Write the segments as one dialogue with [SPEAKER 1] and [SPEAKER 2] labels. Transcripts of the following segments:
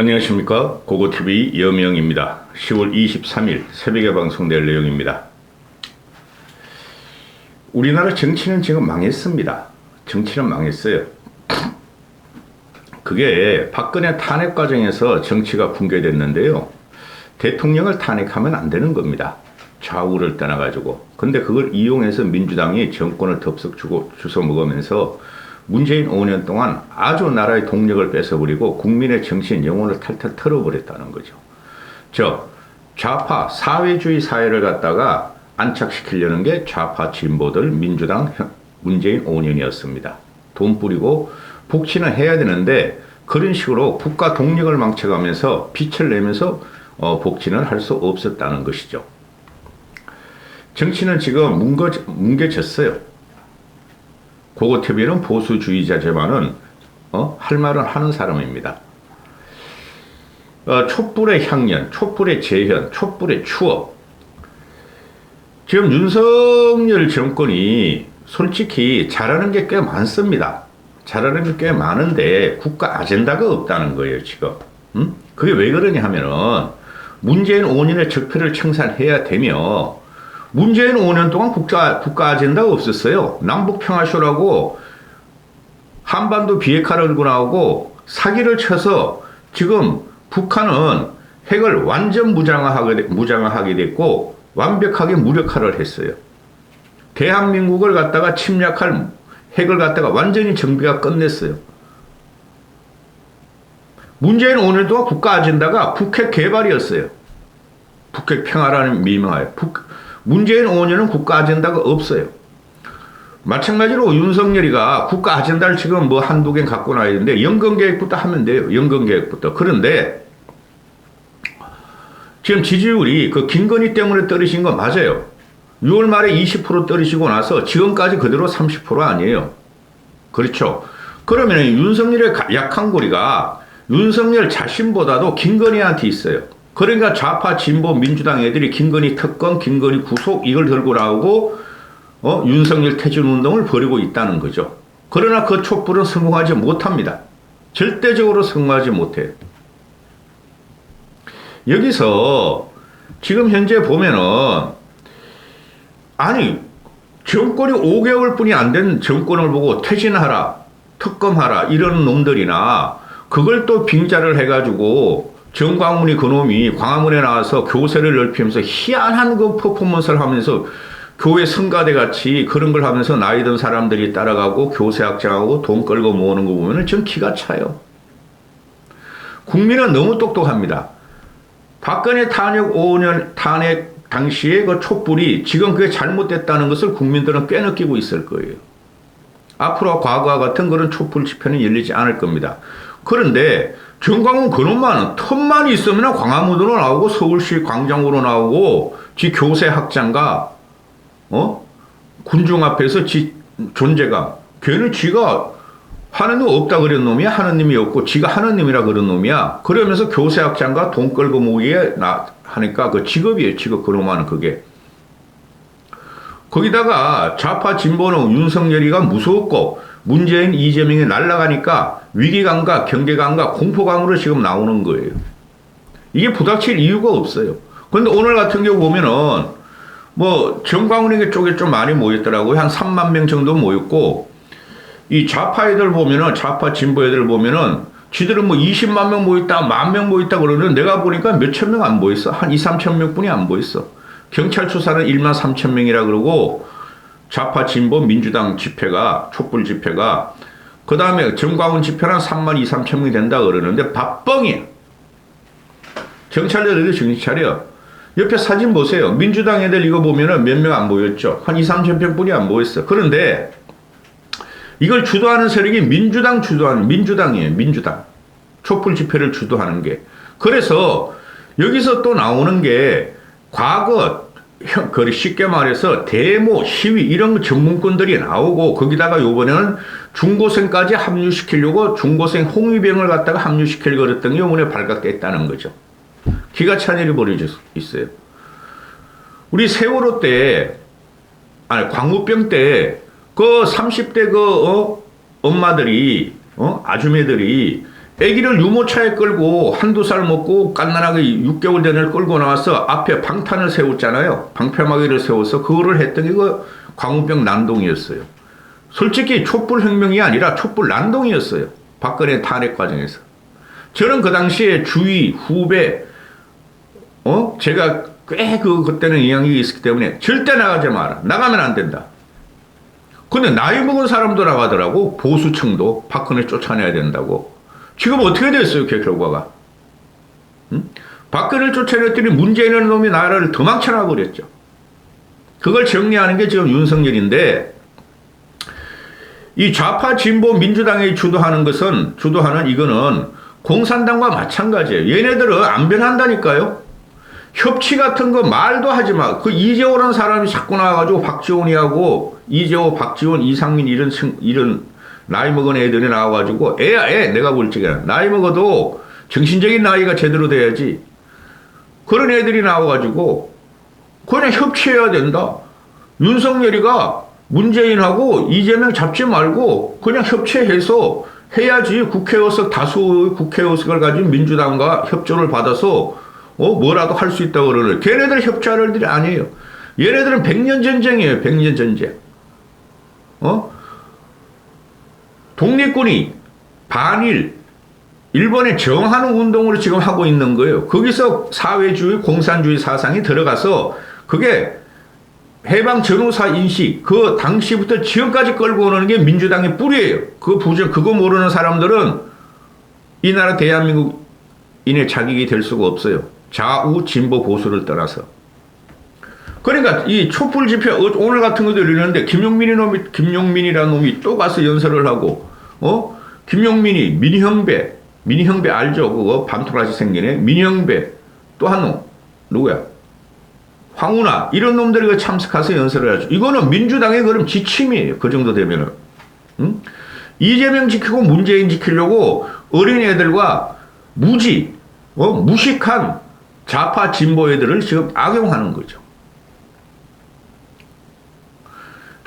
[SPEAKER 1] 안녕하십니까 고고TV 여명입니다. 10월 23일 새벽에 방송될 내용입니다. 우리나라 정치는 지금 망했습니다. 정치는 망했어요. 그게 박근혜 탄핵 과정에서 정치가 붕괴됐는데요. 대통령을 탄핵하면 안 되는 겁니다. 좌우를 떠나가지고. 근데 그걸 이용해서 민주당이 정권을 덥석 주고 주워 먹으면서 문재인 5년 동안 아주 나라의 동력을 뺏어버리고 국민의 정신 영혼을 탈탈 털어버렸다는 거죠. 저 좌파 사회주의 사회를 갖다가 안착시키려는 게 좌파 진보들 민주당 현- 문재인 5년이었습니다. 돈 뿌리고 복지는 해야 되는데 그런 식으로 국가 동력을 망쳐가면서 빛을 내면서 어, 복지는 할 수 없었다는 것이죠. 정치는 지금 뭉거, 뭉개졌어요. 고고TV는 보수주의자지만은 어? 할 말은 하는 사람입니다. 어, 촛불의 향연, 촛불의 재현, 촛불의 추억. 지금 윤석열 정권이 솔직히 잘하는 게 꽤 많습니다. 잘하는 게 꽤 많은데 국가 아젠다가 없다는 거예요, 지금. 음? 그게 왜 그러냐 하면은 문재인 5년의 적폐를 청산해야 되며 문재인 5년 동안 국가, 국가 아젠다가 없었어요. 남북 평화쇼라고 한반도 비핵화를 들고 나오고 사기를 쳐서 지금 북한은 핵을 완전 무장화하게, 돼- 무장화하게 됐고 완벽하게 무력화를 했어요. 대한민국을 갖다가 침략할 핵을 갖다가 완전히 정비가 끝냈어요. 문재인 5년 동안 국가 아젠다가 북핵 개발이었어요. 북핵 평화라는 미명하에 북, 문재인 5년은 국가 아젠다가 없어요. 마찬가지로 윤석열이가 국가 아젠다를 지금 뭐 한두 개 갖고 나야 되는데 연금 계획부터 하면 돼요. 연금 계획부터. 그런데 지금 지지율이 그 김건희 때문에 떨어진 거 맞아요. 6월 말에 20% 떨어지고 나서 지금까지 그대로 30% 아니에요. 그렇죠. 그러면 윤석열의 가- 약한 고리가 윤석열 자신보다도 김건희한테 있어요. 그러니까 좌파 진보 민주당 애들이 김건희 특검, 김건희 구속 이걸 들고 나오고 어? 윤석열 퇴진 운동을 벌이고 있다는 거죠. 그러나 그 촛불은 성공하지 못합니다. 절대적으로 성공하지 못해요. 여기서 지금 현재 보면은 아니 정권이 5개월 뿐이 안 된 정권을 보고 퇴진하라 특검하라 이런 놈들이나 그걸 또 빙자를 해가지고 정광훈이 그놈이 광화문에 나와서 교세를 넓히면서 희한한 그 퍼포먼스를 하면서 교회 성가대 같이 그런 걸 하면서 나이 든 사람들이 따라가고 교세 확장하고 돈 끌고 모으는 거 보면은 전 기가 차요. 국민은 너무 똑똑합니다. 박근혜 탄핵 5년 탄핵 당시에 그 촛불이 지금 그게 잘못됐다는 것을 국민들은 꽤 느끼고 있을 거예요. 앞으로 과거와 같은 그런 촛불 집회는 열리지 않을 겁니다. 그런데 정광훈 그놈만은 틈만 있으면 광화문으로 나오고 서울시 광장으로 나오고 지 교세 확장가 어? 군중 앞에서 지 존재감 걔는 지가 하느님 없다 그런 놈이야? 하느님이 없고 지가 하느님이라 그런 놈이야? 그러면서 교세 확장가 돈 끌고 모기에 나 하니까 그 직업이에요. 직업 그놈만은 그게. 거기다가 좌파 진보는 윤석열이가 무서웠고 문재인 이재명이 날아가니까 위기감과 경계감과 공포감으로 지금 나오는 거예요. 이게 부닥칠 이유가 없어요. 근데 오늘 같은 경우 보면은 뭐 정광훈에게 쪽에 좀 많이 모였더라고요. 한 3만 명 정도 모였고 이 좌파 애들 보면은 좌파 진보 애들 보면은 지들은 뭐 20만 명 모였다, 만 명 모였다 그러는 내가 보니까 몇 천 명 안 모였어. 한 2, 3천 명뿐이 안 모였어. 경찰 수사는 1만 3천 명이라 그러고 좌파 진보 민주당 집회가 촛불 집회가 그 다음에 정광훈 집회는 3만 2, 3천 명이 된다 그러는데 밥뻥이야. 경찰들도 정신 차려. 옆에 사진 보세요. 민주당 애들 이거 보면은 몇 명안 모였죠. 한 2, 3천 명뿐이 안 모였어. 그런데 이걸 주도하는 세력이 민주당 주도하는 민주당이에요. 민주당. 촛불 집회를 주도하는 게. 그래서 여기서 또 나오는 게 과거 형, 그 쉽게 말해서 데모, 시위 이런 전문권들이 나오고 거기다가 요번에는 중고생까지 합류시키려고 중고생 홍위병을 갖다가 합류시키려고 그랬던 게 요번에 발각됐다는 거죠. 기가 찬 일이 벌어져 있어요. 우리 세월호 때, 아니, 광우병 때, 그 30대 그, 어, 엄마들이, 어, 아주매들이 아기를 유모차에 끌고 한두 살 먹고 깐난하게 6개월 전에 끌고 나와서 앞에 방탄을 세웠잖아요. 방패막이를 세워서 그거를 했던 게 그 광우병 난동이었어요. 솔직히 촛불 혁명이 아니라 촛불 난동이었어요. 박근혜 탄핵 과정에서. 저는 그 당시에 주위, 후배, 어? 제가 꽤 그, 그때는 영향이 있었기 때문에 절대 나가지 마라. 나가면 안 된다. 근데 나이 먹은 사람도 나가더라고. 보수층도 박근혜 쫓아내야 된다고. 지금 어떻게 됐어요, 그 결과가? 응? 박근혜를 쫓아냈더니 문재인이라는 놈이 나라를 더 망쳐놔버렸죠. 그걸 정리하는 게 지금 윤석열인데, 이 좌파 진보 민주당이 주도하는 것은, 주도하는 이거는 공산당과 마찬가지예요. 얘네들은 안 변한다니까요. 협치 같은 거 말도 하지 마. 그 이재호라는 사람이 자꾸 나와가지고 박지원이하고 이재호, 박지원, 이상민 이런 층, 이런 나이 먹은 애들이 나와가지고 애야 애 내가 볼 적에 나이 먹어도 정신적인 나이가 제대로 돼야지. 그런 애들이 나와가지고 그냥 협치해야 된다. 윤석열이가 문재인하고 이재명 잡지 말고 그냥 협치해서 해야지 국회의석 다수 국회의석을 가진 민주당과 협조를 받아서 어 뭐라도 할 수 있다고 그러는 걔네들 협조할 일들이 아니에요. 얘네들은 백년 전쟁이에요. 백년 전쟁. 어? 독립군이 반일 일본에 정하는 운동을 지금 하고 있는 거예요. 거기서 사회주의, 공산주의 사상이 들어가서 그게 해방 전후사 인식, 그 당시부터 지금까지 끌고 오는 게 민주당의 뿌리예요. 그 부정, 그거 모르는 사람들은 이 나라 대한민국인의 자격이 될 수가 없어요. 좌우 진보 보수를 떠나서. 그러니까 이 촛불 집회 어, 오늘 같은 것도 열리는데 김용민이 놈이 김용민이라는 놈이 또 가서 연설을 하고 어? 김용민이 민형배 민형배 알죠? 그거? 밤토라지 생기네 민형배. 또 한 놈. 누구야? 황운하 이런 놈들이 그 참석해서 연설을 하죠. 이거는 민주당의 그럼 지침이에요. 그 정도 되면은. 응? 이재명 지키고 문재인 지키려고 어린애들과 무지 어? 무식한 좌파 진보 애들을 지금 악용하는 거죠.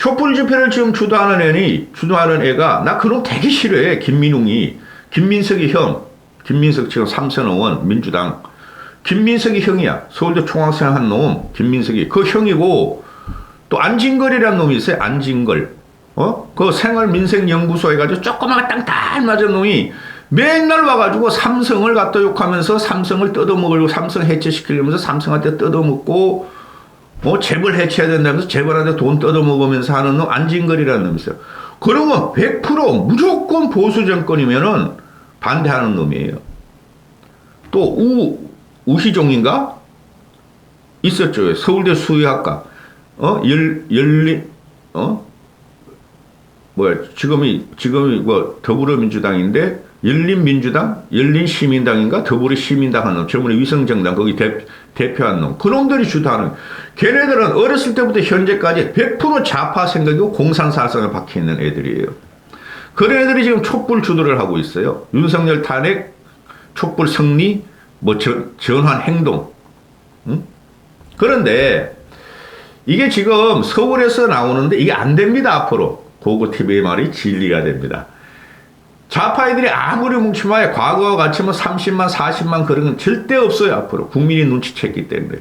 [SPEAKER 1] 촛불 집회를 지금 주도하는 애니, 주도하는 애가, 나 그놈 되게 싫어해, 김민웅이. 김민석이 형, 김민석 지금 삼선 의원, 민주당. 김민석이 형이야. 서울대 총학생 한 놈, 김민석이. 그 형이고, 또 안진걸이라는 놈이 있어요, 안진걸. 어? 그 생활민생연구소 해가지고 조그마한 땅딱 맞은 놈이 맨날 와가지고 삼성을 갖다 욕하면서 삼성을 뜯어먹으려고 삼성 해체시키려면서 삼성한테 뜯어먹고 뭐 재벌 해체해야 된다면서 재벌한테 돈 뜯어먹으면서 하는 놈 안진걸이라는 놈이 있어요. 그러면 100% 무조건 보수 정권이면은 반대하는 놈이에요. 또 우, 우희종인가? 있었죠. 서울대 수의학과. 어? 열, 열린, 어? 뭐야, 지금이, 지금이 뭐 더불어민주당인데 열린민주당, 열린시민당인가 더불어시민당 하는 놈, 저번에 위성정당 거기 대, 대표한 놈, 그놈들이 주도하는, 걔네들은 어렸을 때부터 현재까지 100% 좌파 생각이고 공산사상에 박혀있는 애들이에요. 그런 애들이 지금 촛불 주도를 하고 있어요. 윤석열 탄핵, 촛불 승리, 뭐 전, 전환 행동. 응? 그런데 이게 지금 서울에서 나오는데 이게 안 됩니다, 앞으로. 고고TV의 말이 진리가 됩니다. 좌파애들이 아무리 뭉치마야 과거와 같이 뭐 30만, 40만 그런 건 절대 없어요, 앞으로. 국민이 눈치챘기 때문에.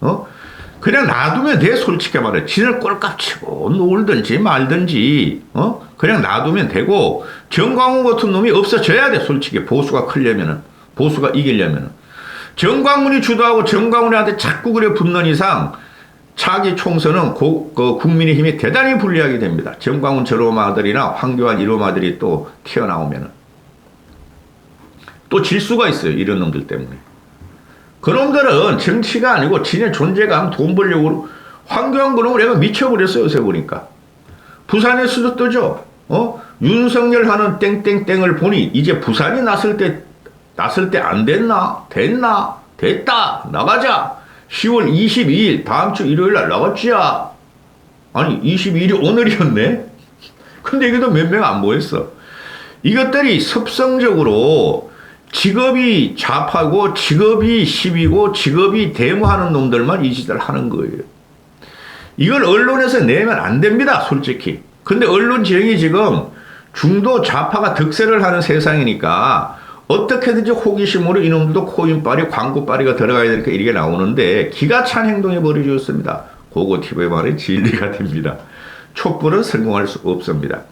[SPEAKER 1] 어? 그냥 놔두면 돼, 솔직히 말해. 지들 꼴값 치고 놀든지 말든지, 어? 그냥 놔두면 되고, 정광훈 같은 놈이 없어져야 돼, 솔직히. 보수가 크려면은. 보수가 이기려면은. 정광훈이 주도하고 정광훈한테 자꾸 그래 붙는 이상, 차기 총선은 고, 그 국민의힘이 대단히 불리하게 됩니다. 정광훈 저놈 아들이나 황교안 이놈 아들이 또 튀어나오면은. 또 질 수가 있어요. 이런 놈들 때문에. 그놈들은 정치가 아니고 지네 존재감 돈 벌려고 황교안 그놈을 내가 미쳐버렸어요. 요새 보니까. 부산에서도 뜨죠. 어? 윤석열 하는 땡땡땡을 보니 이제 부산이 났을 때, 났을 때 안 됐나? 됐나? 됐다! 나가자! 10월 22일 다음 주 일요일 날 나갔지야. 아니 22일이 오늘이었네. 근데 이게도 몇 명 안 모였어. 이것들이 습성적으로 직업이 좌파고 직업이 시비고 직업이 데모하는 놈들만 이 짓을 하는 거예요. 이걸 언론에서 내면 안 됩니다. 솔직히. 근데 언론 지형이 지금 중도 좌파가 득세를 하는 세상이니까 어떻게든지 호기심으로 이놈들도 코인빨이 광고빨이가 들어가야 되니까 이렇게 나오는데 기가 찬 행동에 벌어졌습니다. 고고 TV의 말이 진리가 됩니다. 촛불은 성공할 수 없습니다.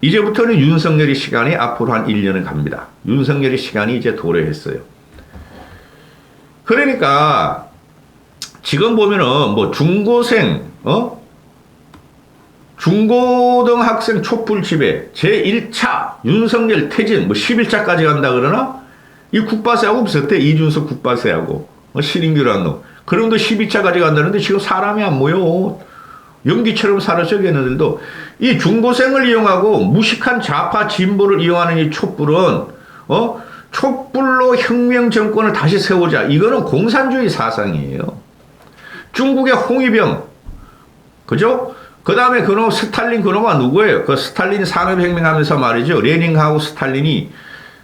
[SPEAKER 1] 이제부터는 윤석열의 시간이 앞으로 한 1년은 갑니다. 윤석열의 시간이 이제 도래했어요. 그러니까 지금 보면은 뭐 중고생, 어? 중고등학생 촛불 집회 제1차 윤석열 퇴진 뭐 11차까지 간다 그러나? 이 국바세하고 비슷해. 이준석 국바세하고. 어, 신인규라는 놈. 그럼도 12차까지 간다는데 지금 사람이 안 모여. 연기처럼 사라져 걔네들도. 이 중고생을 이용하고 무식한 좌파 진보를 이용하는 이 촛불은 어? 촛불로 혁명 정권을 다시 세우자. 이거는 공산주의 사상이에요. 중국의 홍위병. 그죠? 그 다음에 그놈 스탈린 그놈은 누구예요? 그 스탈린 산업혁명하면서 말이죠. 레닌하고 스탈린이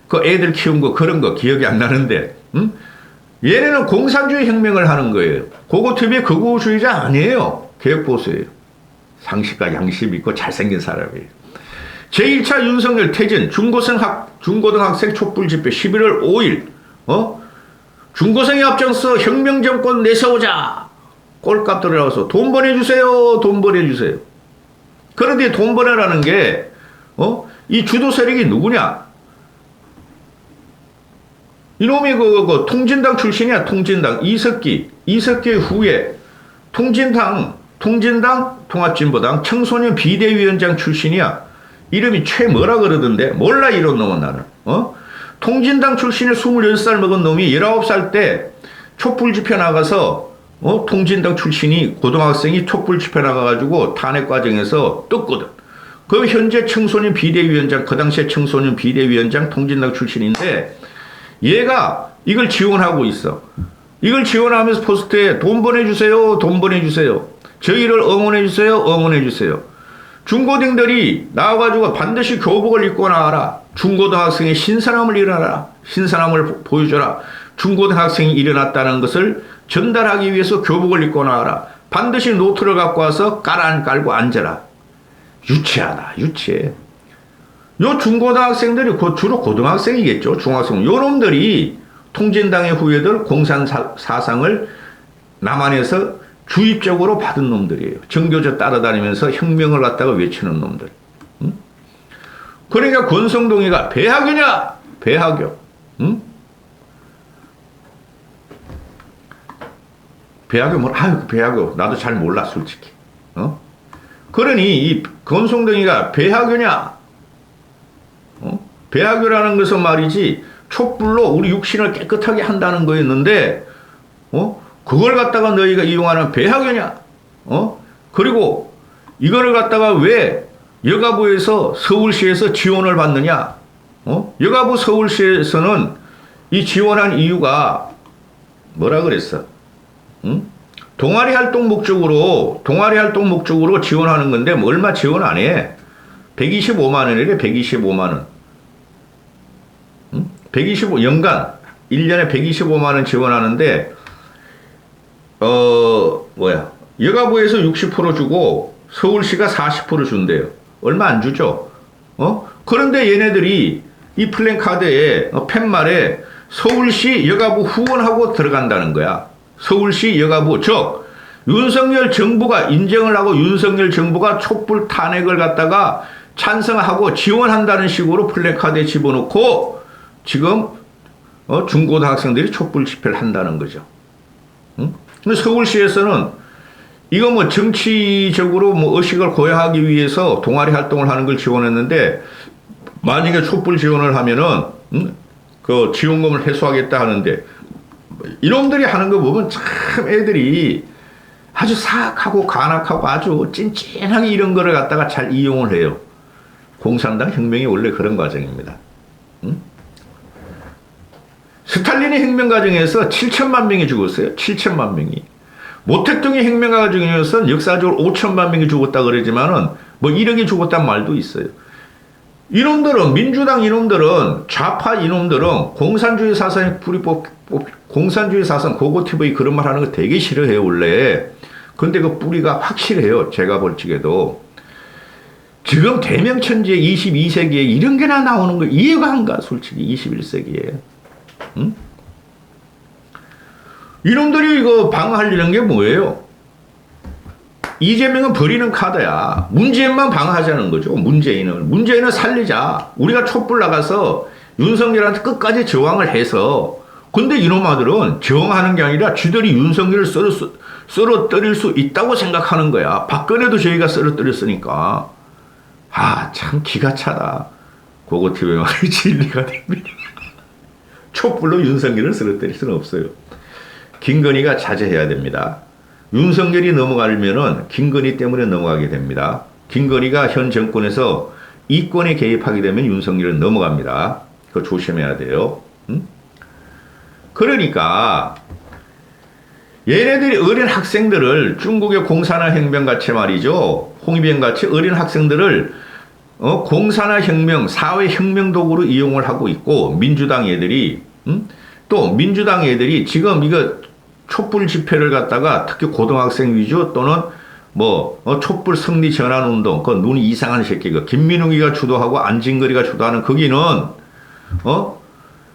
[SPEAKER 1] 그 애들 키운 거 그런 거 기억이 안 나는데, 음? 얘네는 공산주의 혁명을 하는 거예요. 고고TV의 극우주의자 아니에요. 개혁보수예요. 상식과 양심 있고 잘생긴 사람이에요. 제1차 윤석열 퇴진 중고생 학, 중고등학생 촛불 집회 11월 5일, 어? 중고생이 앞장서 혁명 정권 내세우자! 꼴값 들어가서 돈 보내주세요. 돈 보내주세요. 그런데 돈 보내라는 게, 어? 이 주도 세력이 누구냐? 이놈이 그, 그, 통진당 출신이야, 통진당. 이석기. 이석기 후에 통진당, 통진당, 통합진보당 청소년 비대위원장 출신이야. 이름이 최 뭐라 그러던데? 몰라, 이런 놈은 나는. 어? 통진당 출신의 26살 먹은 놈이 19살 때 촛불 집회 나가서 어? 통진당 출신이 고등학생이 촛불 집회 나가가지고 탄핵 과정에서 떴거든. 그럼 현재 청소년 비대위원장, 그 당시에 청소년 비대위원장 통진당 출신인데 얘가 이걸 지원하고 있어. 이걸 지원하면서 포스트에 돈 보내주세요, 돈 보내주세요. 저희를 응원해주세요, 응원해주세요. 중고등들이 나와가지고 반드시 교복을 입고 나와라. 중고등학생의 신선함을 일어나라. 신선함을 보여줘라. 중고등학생이 일어났다는 것을 전달하기 위해서 교복을 입고 나와라. 반드시 노트를 갖고 와서 깔안 깔고 앉아라. 유치하다, 유치해. 요 중고등학생들이 곧 주로 고등학생이겠죠. 중학생. 요 놈들이 통진당의 후예들 공산 사상을 남한에서 주입적으로 받은 놈들이에요. 정교조 따라다니면서 혁명을 갖다가 외치는 놈들. 응? 그러니까 권성동이가 배학이냐? 배학교. 응? 배학교 뭐, 아유, 배학교. 나도 잘 몰라, 솔직히. 어? 그러니, 이 권성동이가 배학교냐? 어? 배학교라는 것은 말이지, 촛불로 우리 육신을 깨끗하게 한다는 거였는데, 어? 그걸 갖다가 너희가 이용하는 배학교냐? 어? 그리고 이거를 갖다가 왜 여가부에서 서울시에서 지원을 받느냐? 어? 여가부 서울시에서는 이 지원한 이유가 뭐라 그랬어? 응? 동아리 활동 목적으로 동아리 활동 목적으로 지원하는 건데 뭐 얼마 지원 안 해. 125만 원이래 125만 원. 응? 125 연간 1년에 125만 원 지원하는데 어 뭐야 여가부에서 60% 주고 서울시가 40% 준대요. 얼마 안 주죠. 어? 그런데 얘네들이 이 플랜카드에 어, 팻말에 서울시 여가부 후원하고 들어간다는 거야. 서울시 여가부 즉 윤석열 정부가 인정을 하고 윤석열 정부가 촛불 탄핵을 갖다가 찬성하고 지원한다는 식으로 플래카드에 집어넣고 지금 어, 중고등학생들이 촛불 집회를 한다는 거죠. 응? 근데 서울시에서는 이거 뭐 정치적으로 뭐 의식을 고양하기 위해서 동아리 활동을 하는 걸 지원했는데 만약에 촛불 지원을 하면은 응? 그 지원금을 해소하겠다 하는데 이놈들이 하는 거 보면 참 애들이 아주 사악하고 간악하고 아주 찐찐하게 이런 거를 갖다가 잘 이용을 해요. 공산당 혁명이 원래 그런 과정입니다. 응? 스탈린의 혁명 과정에서 7천만 명이 죽었어요. 7천만 명이. 모택동의 혁명 과정에서는 역사적으로 5천만 명이 죽었다 그러지만은 뭐 1억이 죽었단 말도 있어요. 이놈들은 민주당 이놈들은 좌파 이놈들은 공산주의 사상의 뿌리 뽑, 뽑 공산주의 사상 고고 TV 그런 말 하는 거 되게 싫어해요 원래. 근데 그 뿌리가 확실해요. 제가 볼 적에도 지금 대명천지에 22세기에 이런 게나 나오는 거 이해가 안 가, 솔직히 21세기에. 응? 이놈들이 이거 방어하려는 게 뭐예요? 이재명은 버리는 카드야. 문재인만 방어하자는 거죠. 문재인을. 문재인을 살리자. 우리가 촛불 나가서 윤석열한테 끝까지 저항을 해서 근데 이놈아들은 저항하는 게 아니라 쥐들이 윤석열을 썰어, 썰어뜨릴 수 있다고 생각하는 거야. 박근혜도 저희가 썰어뜨렸으니까. 아, 참 기가 차다. TV에 말이 진리가 됩니다. 촛불로 윤석열을 쓰러뜨릴 수는 없어요. 김건희가 자제해야 됩니다. 윤석열이 넘어가려면은 김건희 때문에 넘어가게 됩니다. 김건희가 현 정권에서 이권에 개입하게 되면 윤석열은 넘어갑니다. 그거 조심해야 돼요. 응? 그러니까 얘네들이 어린 학생들을 중국의 공산화 혁명 같이 말이죠. 홍위병 같이 어린 학생들을 어, 공산화 혁명, 사회 혁명 도구로 이용을 하고 있고 민주당 애들이 음? 또 민주당 애들이 지금 이거 촛불 집회를 갖다가 특히 고등학생 위주 또는 뭐 어, 촛불 승리 전환 운동 그 눈이 이상한 새끼가 김민웅이가 주도하고 안진거리가 주도하는 거기는 어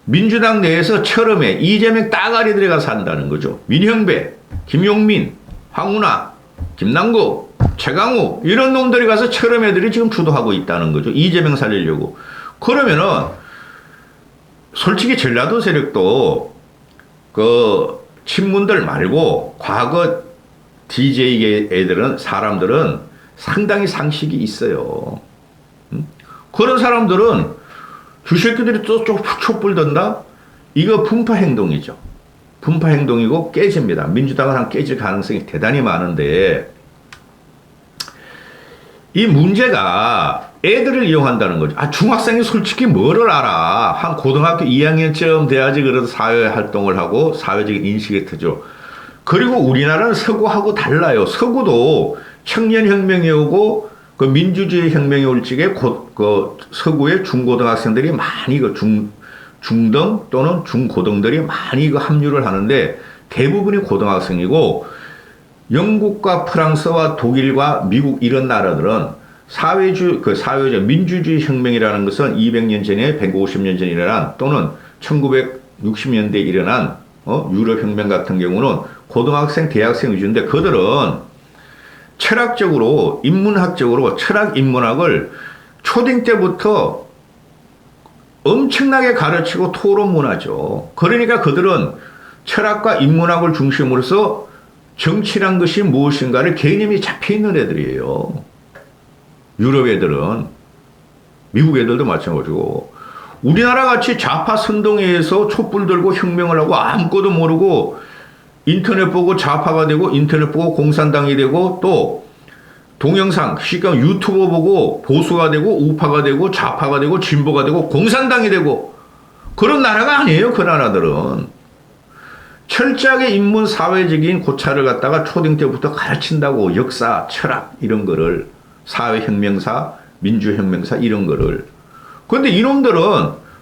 [SPEAKER 1] 민주당 내에서 처럼에 이재명 따가리들이 가서 한다는 거죠. 민형배, 김용민, 황운하, 김남국, 최강우 이런 놈들이 가서 처럼 애들이 지금 주도하고 있다는 거죠. 이재명 살리려고. 그러면은 솔직히 전라도 세력도 그 친문들 말고 과거 DJ 애들은 사람들은 상당히 상식이 있어요. 음? 그런 사람들은 주새끼들이 또 촛불 든다? 이거 분파 행동이죠. 분파 행동이고 깨집니다. 민주당은 한 깨질 가능성이 대단히 많은데 이 문제가 애들을 이용한다는 거죠. 아, 중학생이 솔직히 뭐를 알아. 한 고등학교 2학년쯤 돼야지 그래도 사회 활동을 하고 사회적인 인식이 트죠. 그리고 우리나라는 서구하고 달라요. 서구도 청년혁명이 오고 그 민주주의 혁명이 올 적에 곧, 그 서구의 중고등학생들이 많이 그 중, 중등 또는 중고등들이 많이 그 합류를 하는데 대부분이 고등학생이고 영국과 프랑스와 독일과 미국 이런 나라들은 사회주 그 사회적 민주주의 혁명이라는 것은 200년 전에 150년 전에 일어난 또는 1960년대에 일어난 어? 유럽 혁명 같은 경우는 고등학생, 대학생 위주인데 그들은 철학적으로 인문학적으로 철학 인문학을 초딩 때부터 엄청나게 가르치고 토론 문화죠. 그러니까 그들은 철학과 인문학을 중심으로서 정치란 것이 무엇인가를 개념이 잡혀 있는 애들이에요. 유럽 애들은 미국 애들도 마찬가지고 우리나라 같이 좌파 선동회에서 촛불 들고 혁명을 하고 아무것도 모르고 인터넷 보고 좌파가 되고 인터넷 보고 공산당이 되고 또 동영상, 시간 유튜브 보고 보수가 되고 우파가 되고 좌파가 되고 진보가 되고 공산당이 되고 그런 나라가 아니에요. 그 나라들은. 철저하게 인문 사회적인 고찰을 갖다가 초등 때부터 가르친다고 역사, 철학 이런 거를 사회혁명사, 민주혁명사 이런 거를. 그런데 이놈들은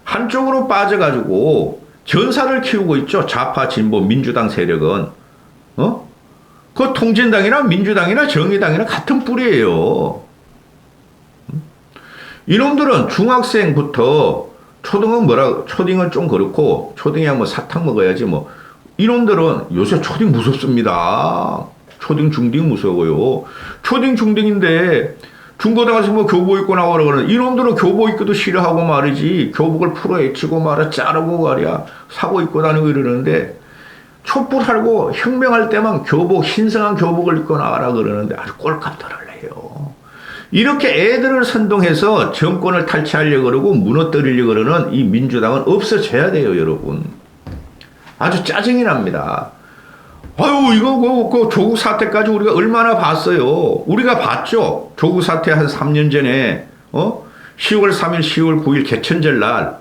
[SPEAKER 1] 한쪽으로 빠져가지고 전사를 키우고 있죠. 좌파, 진보, 민주당 세력은. 어? 그 통진당이나 민주당이나 정의당이나 같은 뿌리예요. 이놈들은 중학생부터 초등은 뭐라, 초딩은 좀 그렇고, 초딩이야 뭐 사탕 먹어야지 뭐. 이놈들은 요새 초딩 무섭습니다. 초딩, 중딩 무서워요. 초딩, 중딩인데, 중고등학생 뭐 교복 입고 나오라 그러는 이놈들은 교복 입기도 싫어하고 말이지 교복을 풀어 헤치고 말아 자르고 말이야 사고 입고 다니고 이러는데 촛불하고 혁명할 때만 교복 신성한 교복을 입고 나와라 그러는데 아주 꼴값들을 해요. 이렇게 애들을 선동해서 정권을 탈취하려고 그러고 무너뜨리려고 그러는 이 민주당은 없어져야 돼요 여러분. 아주 짜증이 납니다. 아유, 이거, 그, 그, 조국 사태까지 우리가 얼마나 봤어요. 우리가 봤죠. 조국 사태 한 3년 전에, 어? 10월 3일, 10월 9일 개천절 날.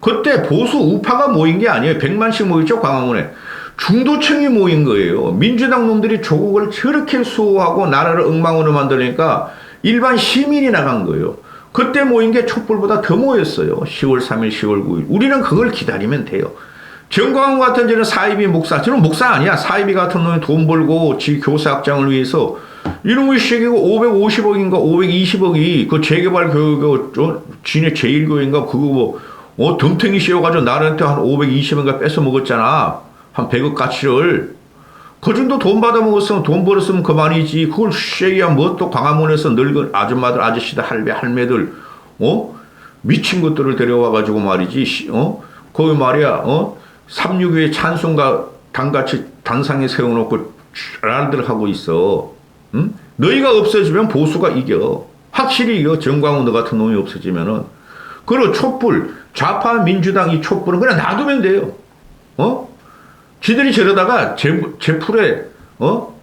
[SPEAKER 1] 그때 보수 우파가 모인 게 아니에요. 100만씩 모였죠, 광화문에. 중도층이 모인 거예요. 민주당 놈들이 조국을 저렇게 수호하고 나라를 엉망으로 만드니까 일반 시민이 나간 거예요. 그때 모인 게 촛불보다 더 모였어요. 10월 3일, 10월 9일. 우리는 그걸 기다리면 돼요. 정광훈 같은 저는 사이비 목사, 저는 목사 아니야. 사이비 같은 놈이 돈 벌고 지 교사 학장을 위해서 이놈의 시기고 550억인가 520억이 그 재개발 그, 그, 저, 진해 제1교인가 그거 뭐, 어, 덤탱이 씌워가지고 나한테 한 520억인가 뺏어 먹었잖아. 한 100억 가치를. 그 정도 돈 받아 먹었으면 돈 벌었으면 그만이지. 그걸 쉐기야 뭐 또 광화문에서 늙은 아줌마들, 아저씨들, 할배, 할매들, 어? 미친 것들을 데려와가지고 말이지, 씨, 어? 거기 말이야, 어? 362의 찬송가 단같이 단상에 세워놓고 랄들 하고 있어. 응? 너희가 없어지면 보수가 이겨. 확실히 이겨. 정광훈 너 같은 놈이 없어지면은. 그리고 촛불, 좌파 민주당 이 촛불은 그냥 놔두면 돼요. 어? 지들이 저러다가 제, 제풀에, 어?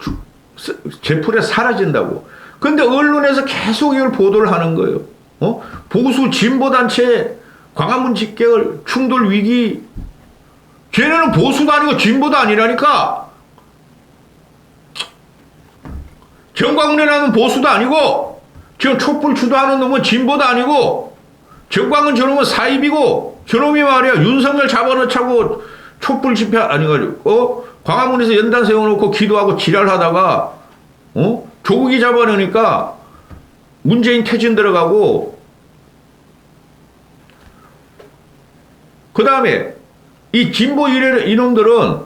[SPEAKER 1] 주- 스- 제풀에 사라진다고. 근데 언론에서 계속 이걸 보도를 하는 거예요. 어? 보수 진보단체, 광화문 집결, 충돌 위기, 쟤네는 보수도 아니고 진보도 아니라니까. 정광훈이라는 보수도 아니고, 지금 촛불 주도하는 놈은 진보도 아니고, 정광훈 저놈은 사입이고, 저놈이 말이야, 윤석열 잡아놓자고 촛불 집회 아니가지고, 어? 광화문에서 연단 세워놓고 기도하고 지랄하다가, 어? 조국이 잡아놓으니까 문재인 퇴진 들어가고, 그 다음에 이 진보 이래 이놈들은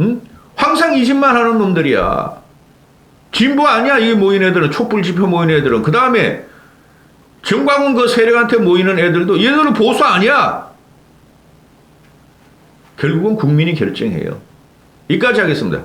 [SPEAKER 1] 응? 항상 이 짓만 하는 놈들이야. 진보 아니야 이 모인 애들은 촛불 집회 모인 애들은 그 다음에 정광훈 그 세력한테 모이는 애들도 얘들은 보수 아니야. 결국은 국민이 결정해요. 이까지 하겠습니다.